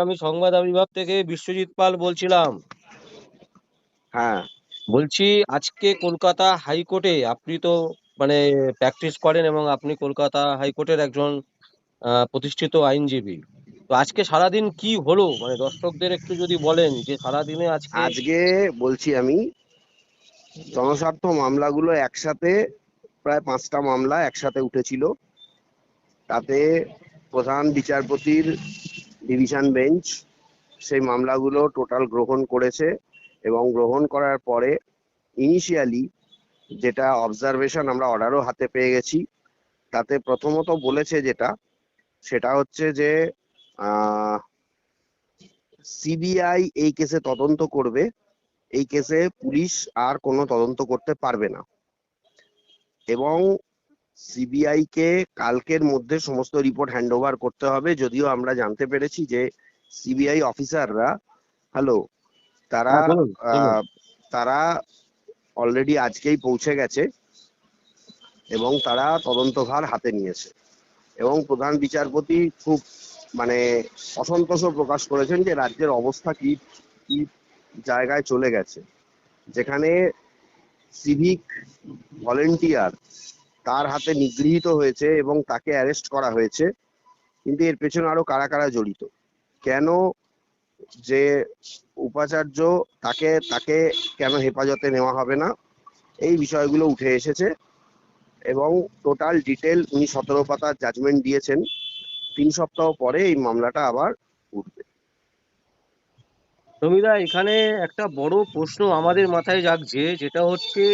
আমি সংবাদ বিভাগ থেকে বিশ্বজিৎ পাল বলছিলাম। হ্যাঁ। বলছি আজকে কলকাতা হাইকোর্টে আপনি তো মানে প্র্যাকটিস করেন এবং আপনি কলকাতা হাইকোর্টের একজন প্রতিষ্ঠিত আইনজীবী। তো আজকে সারাদিন কি হলো? মানে দর্শকদের একটু যদি বলেন যে সারাদিনে আজকে আজকে বলছি আমি জনস্বার্থ মামলাগুলো একসাথে প্রায় পাঁচটা মামলা একসাথে উঠেছিল। তাতে প্রধান বিচারপতির ডিভিশন বেঞ্চ সেই মামলাগুলো টোটাল গ্রহণ করেছে এবং গ্রহণ করার পরে ইনিশিয়ালি যেটা অবজারভেশন আমরা অর্ডারও হাতে পেয়ে গেছি, তাতে প্রথমত বলেছে যেটা, সেটা হচ্ছে যে সিবিআই এই কেসে তদন্ত করবে, এই কেসে পুলিশ আর কোনো তদন্ত করতে পারবে না। এবং সিবিআই কে কালকের মধ্যে সমস্ত রিপোর্ট হ্যান্ড ওভার করতে হবে। যদিও আমরা জানতে পেরেছি যে সিবিআই অফিসাররা হ্যালো তারা হ্যাঁ, তারা অলরেডি আজকেই পৌঁছে গেছে এবং তারা তদন্তভার হাতে নিয়েছে। এবং প্রধান বিচারপতি খুব মানে অসন্তোষ প্রকাশ করেছেন যে রাজ্যের অবস্থা কি কি জায়গায় চলে গেছে। যেখানে সিভিক ভলেন্টিয়ার তার হাতে নিগৃহীত হয়েছে এবং তাকে অ্যারেস্ট করা হয়েছে। কিন্তু এর পেছনে আরও কারা কারা জড়িত? কেন যে উপাচার্য তাকে তাকে কেন হেফাজতে নেওয়া হবে না? এই বিষয়গুলো উঠে এসেছে এবং টোটাল ডিটেল উনি সতেরো পাতার জাজমেন্ট দিয়েছেন। তিন সপ্তাহ পরে এই মামলাটা আবার উঠবে। রমিদা এখানে একটা বড় প্রশ্ন আমাদের মাথায় জাগছে যেটা হচ্ছে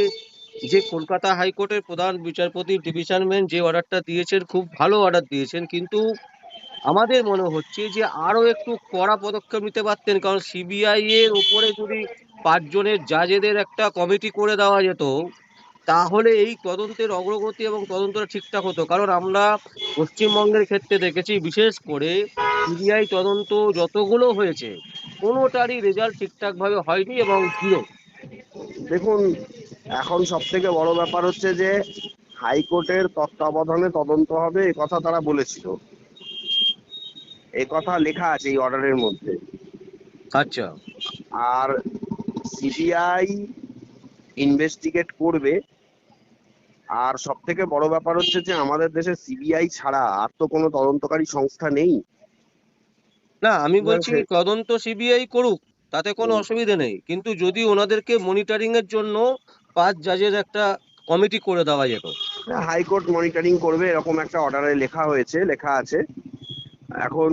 যে কলকাতা হাইকোর্টের প্রধান বিচারপতি ডিভিশন বেঞ্চ যে অর্ডারটা দিয়েছেন, খুব ভালো অর্ডার দিয়েছেন। কিন্তু আমাদের মনে হচ্ছে যে আরও একটু কড়া পদক্ষেপ নিতে পারতেন, কারণ সিবিআই এর উপরে যদি পাঁচজনের জাজেদের একটা কমিটি করে দেওয়া যেত, তাহলে এই তদন্তের অগ্রগতি এবং তদন্তটা ঠিকঠাক হতো। কারণ আমরা পশ্চিমবঙ্গের ক্ষেত্রে দেখেছি, বিশেষ করে সিবিআই তদন্ত যতগুলো হয়েছে, কোনোটারই রেজাল্ট ঠিকঠাকভাবে হয়নি এবং জিরো। দেখুন এখন সব থেকে বড় ব্যাপার হচ্ছে যে হাইকোর্টের তত্ত্বাবধানে তদন্ত হবে এ কথা তারা বলেছিল। এ কথা লেখা আছে এই অর্ডারের মধ্যে। আচ্ছা। আর সিবিআই ইনভেস্টিগেট করবে। আর সব থেকে বড় ব্যাপার হচ্ছে যে আমাদের দেশে সিবিআই ছাড়া আর তো কোনো তদন্তকারী সংস্থা নেই। না আমি বলছি তদন্ত সিবিআই করুক তাতে কোনো। অসুবিধা নেই। কিন্তু যদি ওনাদেরকে মনিটরিং এর জন্য পাঁচ জাজের একটা কমিটি করে দেওয়া যেত। হাইকোর্ট মনিটরিং করবে, এরকম একটা অর্ডারে লেখা হয়েছে, লেখা আছে। এখন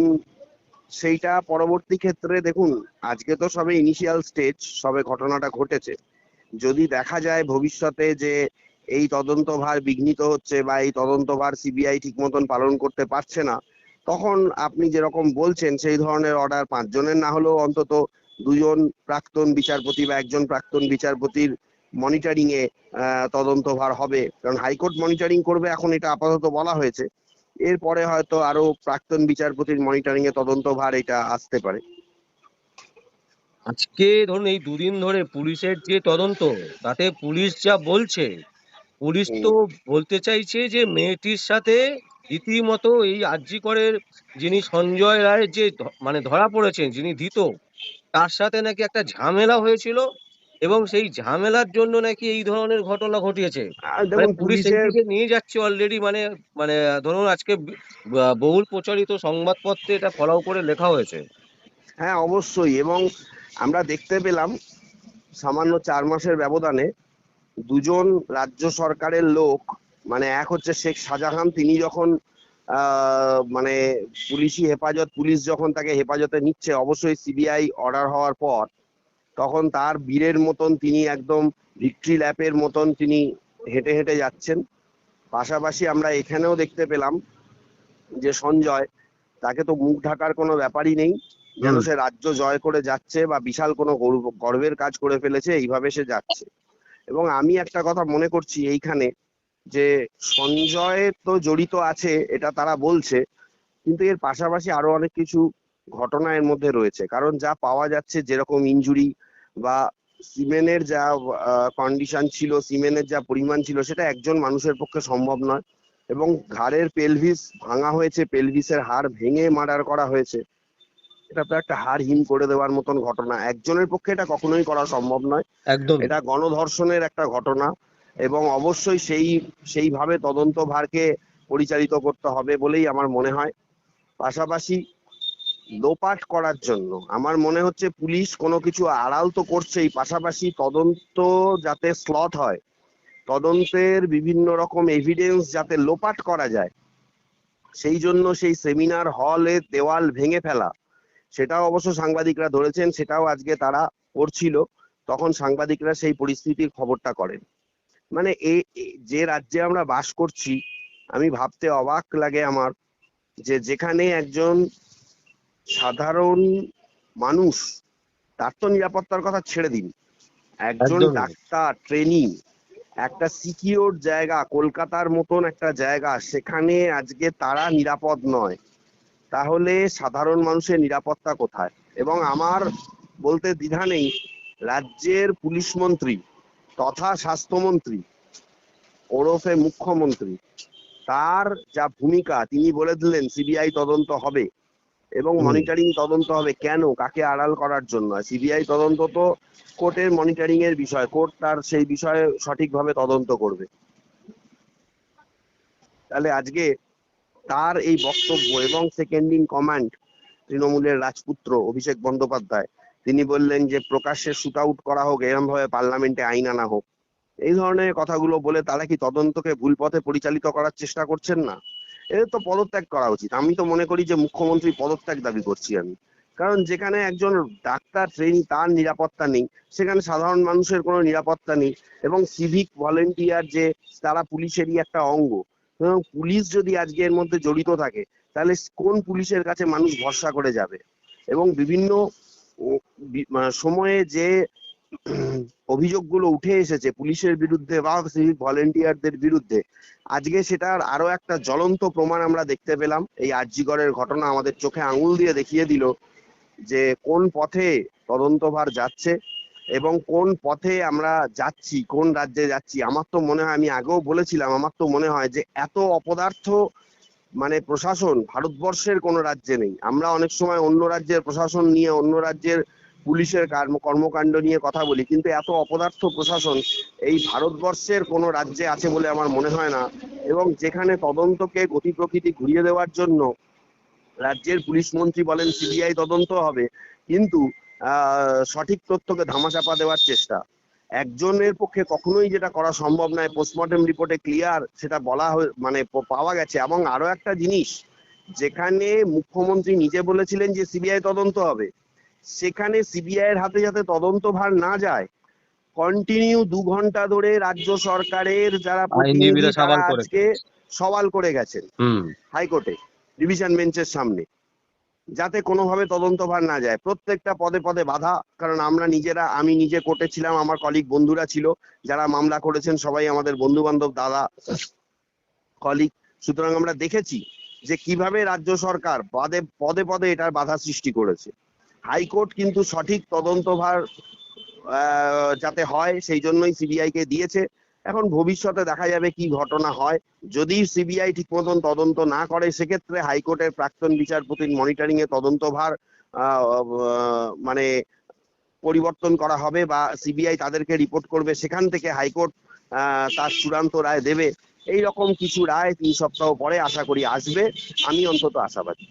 সেইটা পরবর্তী ক্ষেত্রে দেখুন, আজকে তো সবে ইনিশিয়াল স্টেজ সবে ঘটনাটা ঘটেছে। যদি দেখা যায় ভবিষ্যতে যে এই তদন্তভার বিঘ্নিত হচ্ছে বা এই তদন্তভার সিবিআই ঠিক মতন পালন করতে পারছে না, তখন আপনি যেরকম বলছেন, সেই ধরনের অর্ডার পাঁচজনের না হলেও অন্তত দুজন প্রাক্তন বিচারপতি বা একজন প্রাক্তন বিচারপতির মনিটরিং এ তদন্তভার হবে। কারণ হাইকোর্ট মনিটরিং করবে এখন এটা আপাতত বলা হয়েছে। এরপরে হয়তো আরও প্রাক্তন বিচারপতির মনিটরিং এ তদন্তভার এটা আসতে পারে। আজকে ধরুন এই দুদিন ধরে পুলিশের যে তদন্ত তাতে পুলিশ যা বলছে পুলিশ তো বলতে চাইছে যে মেয়েটির সাথে রীতিমতো এই আরজিকরের যিনি সঞ্জয় রায়ের যে মানে ধরা পড়েছেন যিনি ধৃত তার সাথে নাকি একটা ঝামেলা হয়েছিল। এবং সেই ঝামেলার জন্য নাকি এই ধরনের ঘটনা ঘটিয়েছে। মানে পুলিশ নিয়ে যাচ্ছে অলরেডি মানে মানে ধরুন আজকে বহুল প্রচারিত সংবাদপত্রে এটা ফলাও করে লেখা হয়েছে। হ্যাঁ অবশ্যই। এবং আমরা দেখতে পেলাম সামান্য চার মাসের ব্যবধানে দুজন রাজ্য সরকারের লোক মানে এক হচ্ছে শেখ শাহজাহান তিনি যখন আহ, মানে পুলিশি হেফাজত পুলিশ যখন তাকে হেফাজতে নিচ্ছে অবশ্যই সিবিআই অর্ডার হওয়ার পর তখন তার বীরের মতন তিনি একদম ভিক্টরি ল্যাপের মতন তিনি হেঁটে হেঁটে যাচ্ছেন। পাশাপাশি আমরা এখানেও দেখতে পেলাম যে সঞ্জয় তাকে তো মুখ ঢাকার কোনো ব্যাপারই নেই। যেন সে রাজ্য জয় করে যাচ্ছে বা বিশাল কোনো গর্ব- গর্বের কাজ করে ফেলেছে এইভাবে সে যাচ্ছে। এবং আমি একটা কথা মনে করছি এইখানে যে সঞ্জয় তো জড়িত আছে এটা তারা বলছে। কিন্তু এর পাশাপাশি আরও অনেক কিছু ঘটনা এর মধ্যে রয়েছে। কারণ যা পাওয়া যাচ্ছে যেরকম ইনজুরি বা সিমেনের যা কন্ডিশন ছিল সিমেনের যা পরিমাণ ছিল সেটা একজন মানুষের পক্ষে সম্ভব নয়। এবং ঘাড়ের পেলভিস ভাঙা হয়েছে পেলভিসের হাড় ভেঙে মার্ডার করা হয়েছে। এটা তো একটা হার হিম করে দেওয়ার মতন ঘটনা। একজনের পক্ষে এটা কখনোই করা সম্ভব নয়। একদম। এটা গণধর্ষণের একটা ঘটনা এবং অবশ্যই সেই সেইভাবে তদন্ত ভারকে পরিচালিত করতে হবে বলেই আমার মনে হয়। পাশাপাশি লোপাট করার জন্য। আমার মনে হচ্ছে পুলিশ কোনো কিছু আড়াল তো করছেই, পাশাপাশি তদন্ত যাতে স্লট হয়, তদন্তের বিভিন্ন রকম এভিডেন্স যাতে লোপাট করা যায়, সেই জন্য সেই সেমিনার হলে দেওয়াল ভেঙে ফেলা। সেটাও অবশ্য সাংবাদিকরা ধরেছেন, সেটাও আজকে তারা করছিল, তখন সাংবাদিকরা সেই পরিস্থিতির খবরটা করেন। মানে এ, যে রাজ্যে আমরা বাস করছি, আমি ভাবতে অবাক লাগে আমার যে যেখানে একজন সাধারণ মানুষ তার তো নিরাপত্তার কথা ছেড়ে দিন। একজন ডাক্তার ট্রেনিং একটা সিকিওর জায়গা কলকাতার মতন একটা জায়গা সেখানে আজকে তারা নিরাপদ নয়। তাহলে সাধারণ মানুষের নিরাপত্তা কোথায়? এবং আমার বলতে দ্বিধা নেই রাজ্যের পুলিশ মন্ত্রী তথা স্বাস্থ্যমন্ত্রী ওরফে মুখ্যমন্ত্রী তার যা ভূমিকা তিনি বলে দিলেন সিবিআই তদন্ত হবে। এবং মনিটরিং তদন্ত হবে। কেন? কাকে আড়াল করার জন্য? সিবিআই তদন্ত তো কোর্টের মনিটরিং এর বিষয়। কোর্ট তার সেই বিষয়ে সঠিকভাবে তদন্ত করবে। তাহলে আজকে তার এই বক্তব্য এবং সেকেন্ড ইন কমান্ড তৃণমূলের রাজপুত্র অভিষেক বন্দ্যোপাধ্যায় তিনি বললেন যে প্রকাশ্যে শুট আউট করা হোক এরম ভাবে পার্লামেন্টে আইন আনা হোক। এই ধরনের কথাগুলো বলে তারা কি তদন্তকে ভুল পথে পরিচালিত করার চেষ্টা করছেন না? এদের তো পদত্যাগ করা উচিত। আমি তো মনে করি যে মুখ্যমন্ত্রী পদত্যাগ দাবি করছি আমি। কারণ যেখানে একজন ডাক্তার ট্রেনি তার নিরাপত্তা নেই সেখানে সাধারণ মানুষের কোনো নিরাপত্তা নেই এবং সিভিক ভলেন্টিয়ার যে তারা পুলিশেরই একটা অঙ্গ। পুলিশ যদি আজকে এর মধ্যে জড়িত থাকে তাহলে কোন পুলিশের কাছে মানুষ ভরসা করে যাবে? এবং বিভিন্ন আহ, সময়ে যে অভিযোগগুলো উঠে এসেছে পুলিশের বিরুদ্ধে বা সিভিক ভলেন্টিয়ারদের বিরুদ্ধে। আজকে সেটার আরও একটা জ্বলন্ত প্রমাণ আমরা দেখতে পেলাম। এই আরজিগড়ের ঘটনা আমাদের চোখে আঙুল দিয়ে দেখিয়ে দিল যে কোন পথে তদন্তভার যাচ্ছে এবং কোন পথে আমরা যাচ্ছি, কোন রাজ্যে যাচ্ছি। আমার তো মনে হয়, আমি আগেও বলেছিলাম, আমার তো মনে হয় যে এত অপদার্থ মানে প্রশাসন ভারতবর্ষের কোনো রাজ্যে নেই। আমরা অনেক সময় অন্য রাজ্যের প্রশাসন নিয়ে অন্য রাজ্যের পুলিশের কর্ম, কর্মকাণ্ড নিয়ে কথা বলি, কিন্তু এত অপদার্থ প্রশাসন এই ভারতবর্ষের কোনো রাজ্যে আছে বলে আমার মনে হয় না। এবং যেখানে তদন্তকে গতি প্রকৃতি ঘুরিয়ে দেওয়ার জন্য রাজ্যের পুলিশ মন্ত্রী বলেন, সিবিআই তদন্ত হবে। কিন্তু সঠিক তথ্যকে ধামাচাপা দেওয়ার চেষ্টা। একজনের পক্ষে কখনোই যেটা করা সম্ভব নয়, পোস্টমর্টেম রিপোর্টে ক্লিয়ার সেটা বলা মানে পাওয়া গেছে। এবং আরও একটা জিনিস, যেখানে মুখ্যমন্ত্রী নিজে বলেছিলেন যে সিবিআই তদন্ত হবে সেখানে সিবিআই এর হাতে যাতে তদন্ত ভার না যায় কন্টিনিউ দু ঘণ্টা ধরে রাজ্য সরকারের যারা আজকে সওয়াল করে গেছেন হাইকোর্টে ডিভিশন বেঞ্চের সামনে যাতে কোনোভাবে তদন্তভার না যায়। প্রত্যেকটা পদে পদে বাধা কারণ আমরা নিজেরা আমি নিজে কোর্টে ছিলাম আমার কলিগ বন্ধুরা ছিল যারা মামলা করেছেন সবাই আমাদের বন্ধু বান্ধব দাদা কলিগ সুতরাং আমরা দেখেছি যে কীভাবে রাজ্য সরকার পদে পদে পদে এটার বাধা সৃষ্টি করেছে। হাইকোর্ট কিন্তু সঠিক তদন্তভার যাতে হয়, সেই জন্যই সিবিআই কে দিয়েছে। এখন ভবিষ্যতে দেখা যাবে কি ঘটনা হয়। যদি সিবিআই ঠিক মতন তদন্ত না করে, সেক্ষেত্রে হাইকোর্টের প্রাক্তন বিচারপতির মনিটরিং এ তদন্তভার মানে পরিবর্তন করা হবে বা সিবিআই তাদেরকে রিপোর্ট করবে, সেখান থেকে হাইকোর্ট তার চূড়ান্ত রায় দেবে। এই রকম কিছু রায় তিন সপ্তাহ পরে আশা করি আসবে। আমি অন্তত আশাবাদী।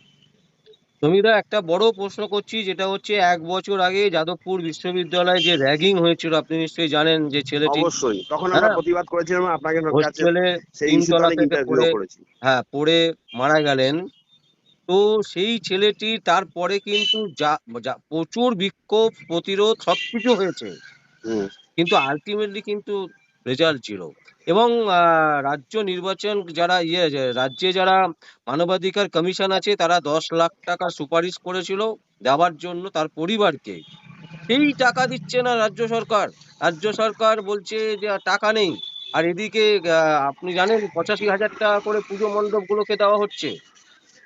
জমিদা একটা বড় প্রশ্ন করছি যেটা হচ্ছে এক বছর আগে যাদবপুর বিশ্ববিদ্যালয়ে যে র্যাগিং হয়েছিল আপনি নিশ্চয়ই জানেন যে ছেলেটি অবশ্যই তখন আমরা হ্যাঁ। প্রতিবাদ করেছিলাম আপনাকে হোস্টেলে সেই তিনতলা থেকে পড়ে হ্যাঁ পড়ে মারা গেলেন। তো সেই ছেলেটি তারপরে কিন্তু যা প্রচুর বিক্ষোভ প্রতিরোধ সবকিছু হয়েছে। কিন্তু আলটিমেটলি কিন্তু রেজাল্ট ছিল এবং রাজ্য নির্বাচন যারা ইয়ে রাজ্যে যারা মানবাধিকার কমিশন আছে তারা দশ লাখ টাকা সুপারিশ করেছিল দেওয়ার জন্য তার পরিবারকে। সেই টাকা দিচ্ছে না রাজ্য সরকার। রাজ্য সরকার বলছে যে টাকা নেই। আর এদিকে আপনি জানেন পঁচাশি হাজার টাকা করে পুজো মণ্ডপগুলোকে দেওয়া হচ্ছে।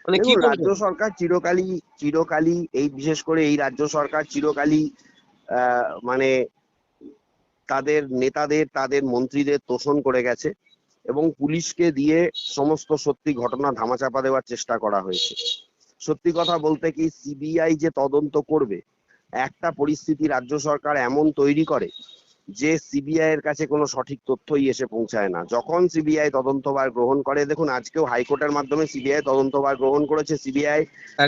মানে কি রাজ্য সরকার চিরকালই চিরকালই এই বিশেষ করে এই রাজ্য সরকার চিরকালই আহ, মানে তাদের নেতাদের, তাদের মন্ত্রীদের তোষণ করে গেছে এবং পুলিশকে দিয়ে সমস্ত সত্যি ঘটনা ধামাচাপা দেওয়ার চেষ্টা করা হয়েছে। সত্যি কথা বলতে কি সিবিআই যে তদন্ত করবে, একটা পরিস্থিতি রাজ্য সরকার এমন তৈরি করে যে সিবিআই এর কাছে কোনো সঠিক তথ্যই এসে পৌঁছায় না। যখন সিবিআই তদন্তভার গ্রহণ করে দেখুন আজকেও হাইকোর্টের মাধ্যমে সিবিআই তদন্তভার গ্রহণ করেছে সিবিআই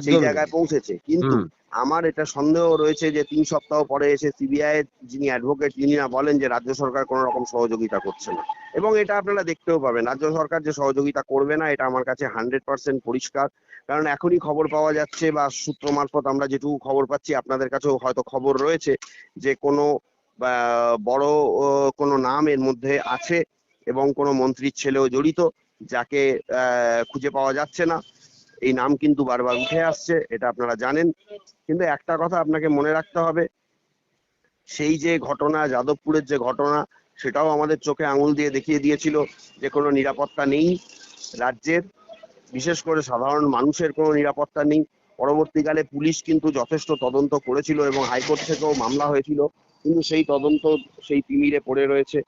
সেই জায়গায় পৌঁছেছে। কিন্তু আমার এটা সন্দেহ রয়েছে যে তিন সপ্তাহ পরে এসে সিবিআই যিনি অ্যাডভোকেট তিনি না বলেন যে রাজ্য সরকার কোনো রকম সহযোগিতা করছে না। এবং এটা আপনারা দেখতেও পাবেন রাজ্য সরকার যে সহযোগিতা করবে না এটা আমার কাছে হান্ড্রেড পার্সেন্ট পরিষ্কার। কারণ এখনই খবর পাওয়া যাচ্ছে বা সূত্র মারফত আমরা যেটুকু খবর পাচ্ছি আপনাদের কাছেও হয়তো খবর রয়েছে যে কোনো বড় কোনো নাম এর মধ্যে আছে এবং কোনো মন্ত্রীর ছেলেও জড়িত যাকে খুঁজে পাওয়া যাচ্ছে না। এই নাম কিন্তু বারবার উঠে আসছে, এটা আপনারা জানেন। কিন্তু একটা কথা আপনাকে মনে রাখতে হবে, সেই যে ঘটনা, যাদবপুরের যে ঘটনা, সেটাও আমাদের চোখে আঙুল দিয়ে দেখিয়ে দিয়েছিল যে কোনো নিরাপত্তা নেই রাজ্যের। বিশেষ করে সাধারণ মানুষের কোনো নিরাপত্তা নেই। পরবর্তীকালে পুলিশ কিন্তু যথেষ্ট তদন্ত করেছিল এবং হাইকোর্ট থেকেও মামলা হয়েছিল। কিন্তু সেই তদন্ত সেই তিমিরে পড়ে রয়েছে।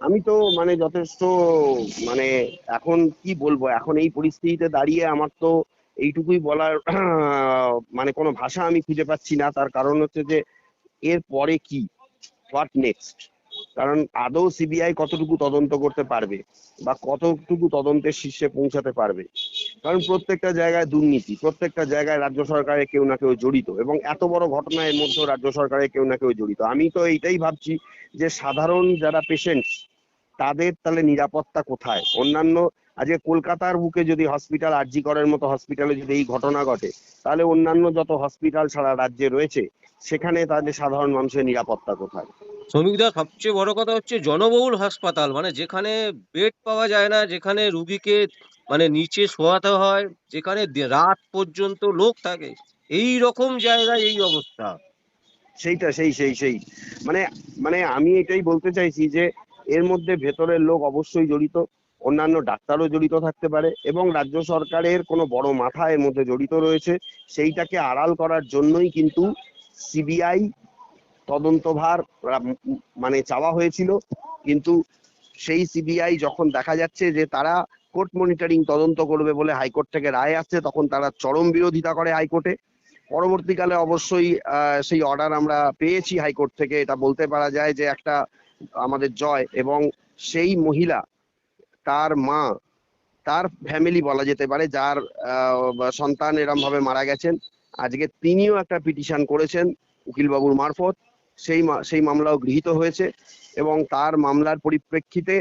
আমি তো মানে যথেষ্ট মানে এখন কি বলব, এখন এই পরিস্থিতিতে দাঁড়িয়ে আমার তো এইটুকুই বলার মানে কোনো ভাষা আমি খুঁজে পাচ্ছি না। তার কারণ হচ্ছে যে এর পরে কি? হোয়াট নেক্সট কারণ আদৌ সিবিআই কতটুকু তদন্ত করতে পারবে বা কতটুকু তদন্তের শীর্ষে পৌঁছাতে পারবে? কারণ প্রত্যেকটা জায়গায় দুর্নীতি, প্রত্যেকটা জায়গায় রাজ্য সরকারের কেউ না কেউ জড়িত এবং এত বড় ঘটনা এর মধ্যেও রাজ্য সরকারের কেউ না কেউ জড়িত। আমি তো এইটাই ভাবছি যে সাধারণ যারা পেশেন্টস তাদের তাহলে নিরাপত্তা কোথায়? অন্যান্য আজকে কলকাতার বুকে যদি হসপিটাল আরজি করার মতো হসপিটালে যদি এই ঘটনা ঘটে, তাহলে অন্যান্য যত হসপিটাল সারা রাজ্যে রয়েছে, সেখানে তাদের সাধারণ মানুষের নিরাপত্তা কোথায়? শ্রমিকদা সবচেয়ে বড় কথা হচ্ছে জনবহুল হাসপাতাল মানে যেখানে বেড পাওয়া যায় না, যেখানে রুগীকে মানে নিচে শোয়াতে হয়, যেখানে রাত পর্যন্ত লোক থাকে, এই রকম জায়গায় এই অবস্থা। সেইটা, সেই সেই সেই। মানে মানে আমি এটাই বলতে চাইছি যে, এর মধ্যে ভেতরের লোক অবশ্যই জড়িত, অন্যান্য ডাক্তারও জড়িত থাকতে পারে, এবং রাজ্য সরকারের কোনো বড় মাথা এর মধ্যে জড়িত রয়েছে, সেইটাকে আড়াল করার জন্যই কিন্তু সিবিআই তদন্তভার মানে চাওয়া হয়েছিল। কিন্তু সেই সিবিআই যখন দেখা যাচ্ছে যে তারা কোর্ট মনিটরিং তদন্ত করবে বলে হাইকোর্ট থেকে রায় আসছে, তখন তারা চরম বিরোধিতা করে হাইকোর্টে। পরবর্তীকালে অবশ্যই সেই অর্ডার আমরা পেয়েছি হাইকোর্ট থেকে। এটা বলতে পারা যায় যে একটা আমাদের জয় এবং সেই মহিলা, তার মা, তার ফ্যামিলি বলা যেতে পারে, যার সন্তান এরম ভাবে মারা গেছেন। আজকে তিনিও একটা পিটিশন করেছেন উকিলবাবুর মারফত। সেই সেই মামলাও গৃহীত হয়েছে এবং তার মামলার পরিপ্রেক্ষিতে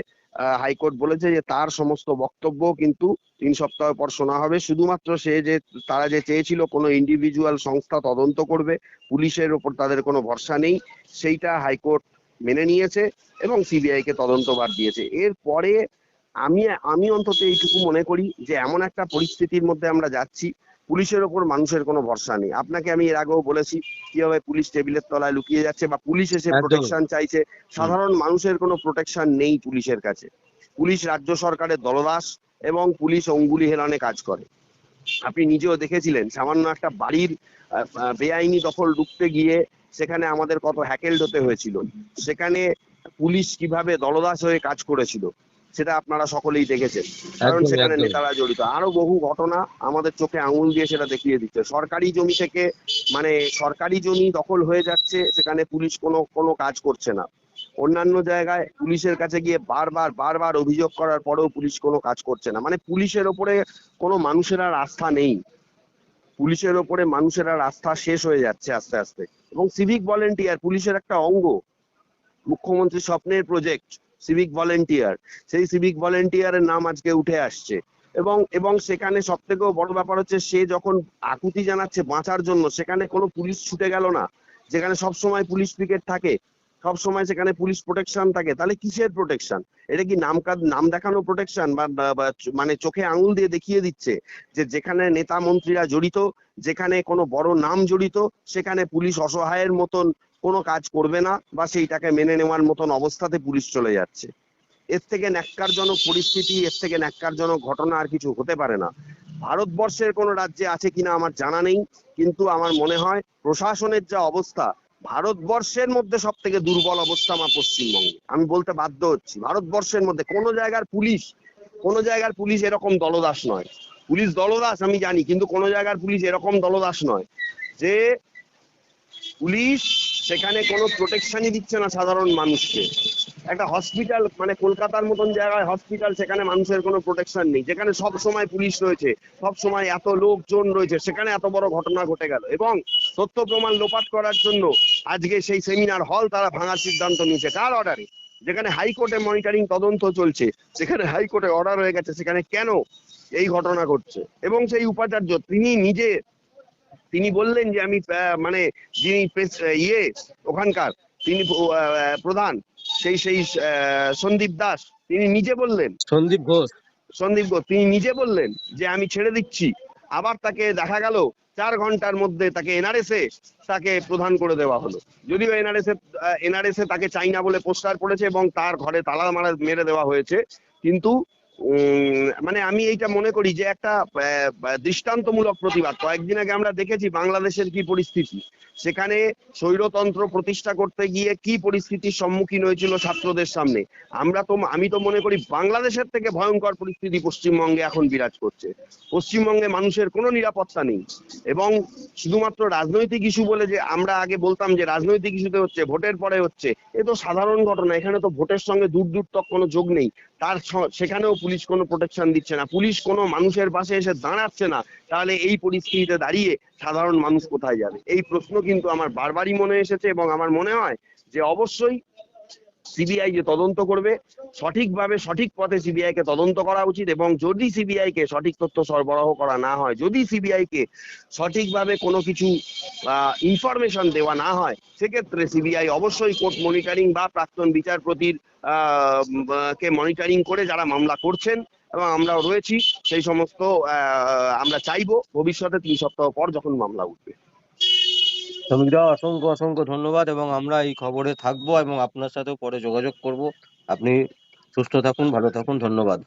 হাইকোর্ট বলেছে যে তার সমস্ত বক্তব্য কিন্তু তিন সপ্তাহ পর শোনা হবে। শুধুমাত্র সে যে, তারা যে চেয়েছিল কোনো ইন্ডিভিজুয়াল সংস্থা তদন্ত করবে, পুলিশের ওপর তাদের কোনো ভরসা নেই, সেইটা হাইকোর্ট মেনে নিয়েছে এবং সিবিআই কে তদন্তভার দিয়েছে। এরপরে আমি আমি অন্তত এইটুকু মনে করি যে এমন একটা পরিস্থিতির মধ্যে আমরা যাচ্ছি পুলিশের ওপর মানুষের কোনো ভরসা নেই। আপনাকে আমি এর আগেও বলেছি কীভাবে পুলিশ টেবিলের তলায় লুকিয়ে যাচ্ছে বা পুলিশ এসে প্রোটেকশন চাইছে। সাধারণ মানুষের কোনো প্রোটেকশন নেই পুলিশের কাছে। পুলিশ রাজ্য সরকারের দলদাস এবং পুলিশ অঙ্গুলি হেলানে কাজ করে। আপনি নিজেও দেখেছিলেন সামান্য একটা বাড়ির বেআইনি দখল ঢুকতে গিয়ে সেখানে আমাদের কত হ্যাকেলড হতে হয়েছিল। সেখানে পুলিশ কীভাবে দলদাস হয়ে কাজ করেছিল? সেটা আপনারা সকলেই দেখেছেন। কারণ সেখানে নেতারা জড়িত। আরও বহু ঘটনা আমাদের চোখে আঙুল দিয়ে সেটা দেখিয়ে দিচ্ছে। সরকারি জমি থেকে মানে সরকারি জমি দখল হয়ে যাচ্ছে সেখানে পুলিশ কোনো কোনো কাজ করছে না। অন্যান্য জায়গায় পুলিশের কাছে গিয়ে বারবার বারবার অভিযোগ করার পরেও পুলিশ কোনো কাজ করছে না। মানে পুলিশের ওপরে কোনো মানুষের আর আস্থা নেই। পুলিশের ওপরে মানুষের আর আস্থা শেষ হয়ে যাচ্ছে আস্তে আস্তে। এবং সিভিক ভলেন্টিয়ার পুলিশের একটা অঙ্গ। মুখ্যমন্ত্রী স্বপ্নের প্রজেক্ট সিভিক ভলেন্টিয়ার সেই সিভিক ভলেন্টিয়ারের নাম আজকে উঠে আসছে। এবং এবং সেখানে সব থেকেও বড় ব্যাপার হচ্ছে, সে যখন আকুতি জানাচ্ছে বাঁচার জন্য, সেখানে কোনো পুলিশ ছুটে গেল না। যেখানে সব সময় পুলিশ পিকেট থাকে সব সময় সেখানে পুলিশ প্রোটেকশন থাকে। তাহলে কিসের প্রোটেকশন এটা কি নাম নাম দেখানো প্রোটেকশন বা মানে চোখে আঙুল দিয়ে দেখিয়ে দিচ্ছে যে যেখানে নেতা মন্ত্রীরা জড়িত, যেখানে কোনো বড় নাম জড়িত, সেখানে পুলিশ অসহায়ের মতন কোনো কাজ করবে না বা সেইটাকে মেনে নেওয়ার মতন অবস্থাতে পুলিশ চলে যাচ্ছে। এর থেকে ন্যাক্কারজনক পরিস্থিতি, এর থেকে ন্যাক্কারজনক ঘটনা আর কিছু হতে পারে না। ভারতবর্ষের কোনো রাজ্যে আছে কিনা আমার জানা নেই, কিন্তু আমার মনে হয় প্রশাসনের যা অবস্থা, ভারতবর্ষের মধ্যে সব থেকে দুর্বল অবস্থা আমার পশ্চিমবঙ্গে। আমি বলতে বাধ্য হচ্ছি, ভারতবর্ষের মধ্যে কোনো জায়গার পুলিশ, কোনো জায়গার পুলিশ এরকম দলদাস নয়। পুলিশ দলদাস আমি জানি, কিন্তু কোনো জায়গার পুলিশ এরকম দলদাস নয় যে পুলিশ সেখানে কোনো প্রোটেকশনই দিচ্ছে না সাধারণ মানুষকে। একটা হসপিটাল মানে কলকাতার মতন জায়গায় হসপিটাল সেখানে মানুষের কোনো প্রোটেকশন নেই। যেখানে সব সময় পুলিশ রয়েছে, সব সময় এত লোকজন রয়েছে, সেখানে এত বড় ঘটনা ঘটে গেল। এবং তথ্য প্রমাণ লোপাট করার জন্য আজকে সেই সেমিনার হল তারা ভাঙার সিদ্ধান্ত নিয়েছে। কার অর্ডারে যেখানে হাইকোর্টে মনিটরিং তদন্ত চলছে সেখানে হাইকোর্টে অর্ডার হয়ে গেছে, সেখানে কেন এই ঘটনা ঘটছে? এবং সেই উপাচার্য, তিনি নিজে তিনি বললেন যে আমি মানে যিনি ইয়ে ওখানকার তিনি প্রধান সেই সেই সন্দীপ দাস তিনি নিজে বললেন। সন্দীপ ঘোষ। সন্দীপ ঘোষ তিনি নিজে বললেন যে আমি ছেড়ে দিচ্ছি। আবার তাকে দেখা গেল চার ঘণ্টার মধ্যে তাকে এনআরএসে তাকে প্রধান করে দেওয়া হলো। যদিও এনআরএসে এনআরএসে তাকে চাই না বলে পোস্টার পড়েছে এবং তার ঘরে তালা মারা মেরে দেওয়া হয়েছে কিন্তু মানে আমি এইটা মনে করি যে একটা দৃষ্টান্তমূলক প্রতিবাদ। কয়েকদিন আগে আমরা দেখেছি বাংলাদেশের কি পরিস্থিতি। সেখানে স্বৈরতন্ত্র প্রতিষ্ঠা করতে গিয়ে কি পরিস্থিতির সম্মুখীন হয়েছিল ছাত্রদের সামনে। আমরা তো, আমি তো মনে করি বাংলাদেশের থেকে ভয়ঙ্কর পরিস্থিতি পশ্চিমবঙ্গে এখন বিরাজ করছে। পশ্চিমবঙ্গে মানুষের কোনো নিরাপত্তা নেই। এবং শুধুমাত্র রাজনৈতিক ইস্যু বলে যে আমরা আগে বলতাম যে রাজনৈতিক ইস্যুতে হচ্ছে, ভোটের পরে হচ্ছে, এ তো সাধারণ ঘটনা। এখানে তো ভোটের সঙ্গে দূর দূর তক কোনো যোগ নেই। তার সেখানেও পুলিশ কোনো প্রোটেকশন দিচ্ছে না। পুলিশ কোনো মানুষের পাশে এসে দাঁড়াচ্ছে না। তাহলে এই পরিস্থিতিতে দাঁড়িয়ে সাধারণ মানুষ কোথায় যাবে? এই প্রশ্ন কিন্তু আমার বারবারই মনে এসেছে এবং আমার মনে হয় যে অবশ্যই সিবিআই যে তদন্ত করবে, সঠিকভাবে সঠিক পথে সিবিআই কে তদন্ত করা উচিত এবং যদি সিবিআই কে সঠিক তথ্য সরবরাহ করা না হয়, যদি সিবিআই কে সঠিকভাবে কোনো কিছু ইনফরমেশন দেওয়া না হয়, সেক্ষেত্রে সিবিআই অবশ্যই কোর্ট মনিটরিং বা প্রাক্তন বিচারপতির কে মনিটরিং করে যারা মামলা করছেন এবং আমরাও রয়েছি, সেই সমস্ত আমরা চাইব ভবিষ্যতে তিন সপ্তাহ পর যখন মামলা উঠবে। শ্রমিকরা অসংখ্য অসংখ্য ধন্যবাদ এবং আমরা এই খবরে থাকব এবং আপনার সাথেও পরে যোগাযোগ করব। আপনি সুস্থ থাকুন, ভালো থাকুন, ধন্যবাদ।